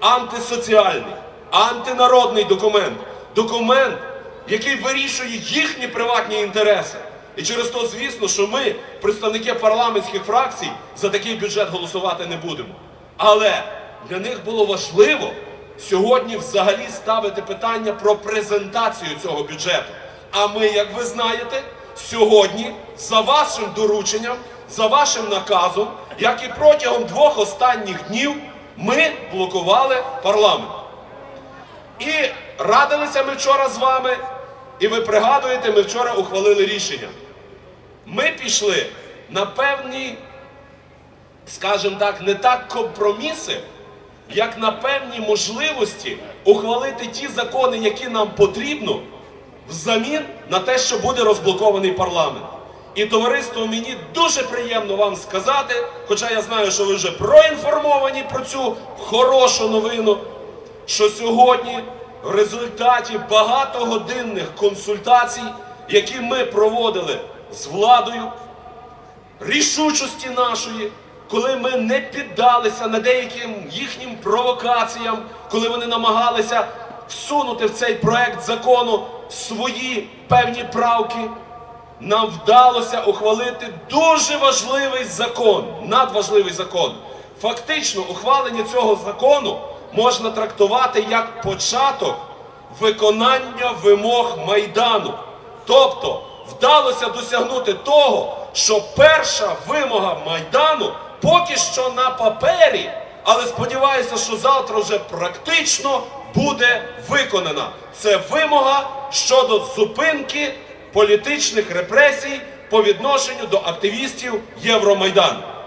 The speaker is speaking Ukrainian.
антисоціальний, антинародний документ, документ, який вирішує їхні приватні інтереси. І через то, звісно, що ми, представники парламентських фракцій, за такий бюджет голосувати не будемо. Але для них було важливо сьогодні взагалі ставити питання про презентацію цього бюджету. А ми, як ви знаєте, сьогодні за вашим дорученням, за вашим наказом, як і протягом двох останніх днів, ми блокували парламент. І радилися ми вчора з вами, і ви пригадуєте, ми вчора ухвалили рішення. Ми пішли на певні, скажімо так, не так компроміси, як на певні можливості ухвалити ті закони, які нам потрібно, взамін на те, що буде розблокований парламент. І товариство, мені дуже приємно вам сказати, хоча я знаю, що ви вже проінформовані про цю хорошу новину, що сьогодні в результаті багатогодинних консультацій, які ми проводили з владою, рішучості нашої, коли ми не піддалися на деяким їхнім провокаціям, коли вони намагалися всунути в цей проект закону свої певні правки, нам вдалося ухвалити дуже важливий закон, надважливий закон. Фактично, ухвалення цього закону можна трактувати як початок виконання вимог Майдану. Тобто вдалося досягнути того, що перша вимога Майдану поки що на папері, але сподіваюся, що завтра вже практично буде виконана. Це вимога щодо зупинки політичних репресій по відношенню до активістів Євромайдану.